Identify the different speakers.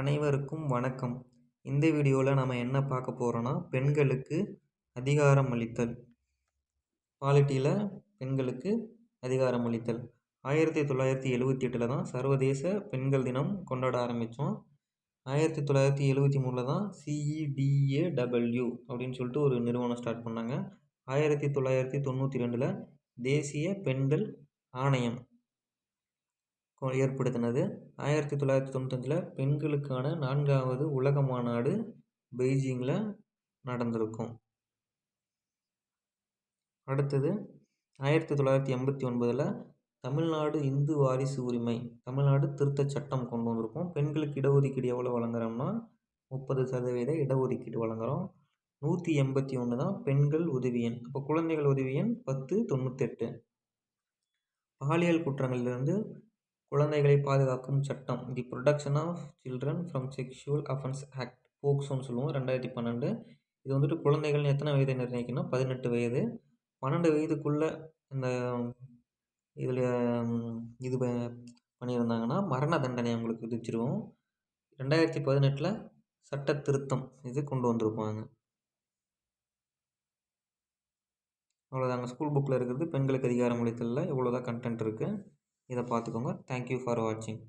Speaker 1: அனைவருக்கும் வணக்கம். இந்த வீடியோவில் நம்ம என்ன பார்க்க போகிறோன்னா பெண்களுக்கு அதிகாரம் அளித்தல். பாலிட்டியில் பெண்களுக்கு அதிகாரம் அளித்தல். ஆயிரத்தி தொள்ளாயிரத்தி எழுவத்தி எட்டில் தான் சர்வதேச பெண்கள் தினம் கொண்டாட ஆரம்பித்தோம் ஆயிரத்தி தொள்ளாயிரத்தி எழுவத்தி மூணில் தான் சிஇடிஏடபிள்யூ அப்படின்னு சொல்லிட்டு ஒரு நிறுவனம் ஸ்டார்ட் பண்ணாங்க. ஆயிரத்தி தொள்ளாயிரத்தி தொண்ணூற்றி ரெண்டில் தேசிய பெண்கள் ஆணையம். ஏற்படுத்தினது. ஆயிரத்தி தொள்ளாயிரத்தி தொண்ணூத்தஞ்சில் பெண்களுக்கான நான்காவது உலக மாநாடு பெய்ஜிங்கில் நடந்திருக்கும். அடுத்தது ஆயிரத்தி தொள்ளாயிரத்தி எண்பத்தி ஒன்பதில் தமிழ்நாடு இந்து வாரிசு உரிமை தமிழ்நாடு திருத்தச் சட்டம் கொண்டு வந்திருக்கோம். பெண்களுக்கு இடஒதுக்கீடு எவ்வளோ வழங்குறோம்னா முப்பது சதவீத இடஒதுக்கீடு வழங்குகிறோம் நூற்றி எண்பத்தி ஒன்று தான் பெண்கள் உதவி எண். அப்போ குழந்தைகள் உதவி எண் பத்து தொண்ணூத்தெட்டு. பாலியல் குற்றங்களிலிருந்து குழந்தைகளை பாதுகாக்கும் சட்டம். The protection of children from sexual offence act போக்சோன்னு சொல்லுவோம் ரெண்டாயிரத்தி பன்னெண்டு. இது வந்துட்டு குழந்தைகள் எத்தனை வயதை நிர்ணயிக்கணும் பதினெட்டு வயது. பன்னெண்டு வயதுக்குள்ளே இந்த இதில் இது பண்ணியிருந்தாங்கன்னா மரண தண்டனை அவங்களுக்கு விதிச்சிருவோம். ரெண்டாயிரத்தி பதினெட்டில் சட்ட திருத்தம் இது கொண்டு வந்திருப்பாங்க. அவ்வளோதாங்க ஸ்கூல் புக்கில் இருக்கிறது பெண்களுக்கு அதிகாரம் அளித்தலில். இவ்வளோ தான் கண்டென்ட் இருக்குது இதை பார்த்துக்கோங்க. தேங்க்யூ ஃபார் வாட்சிங்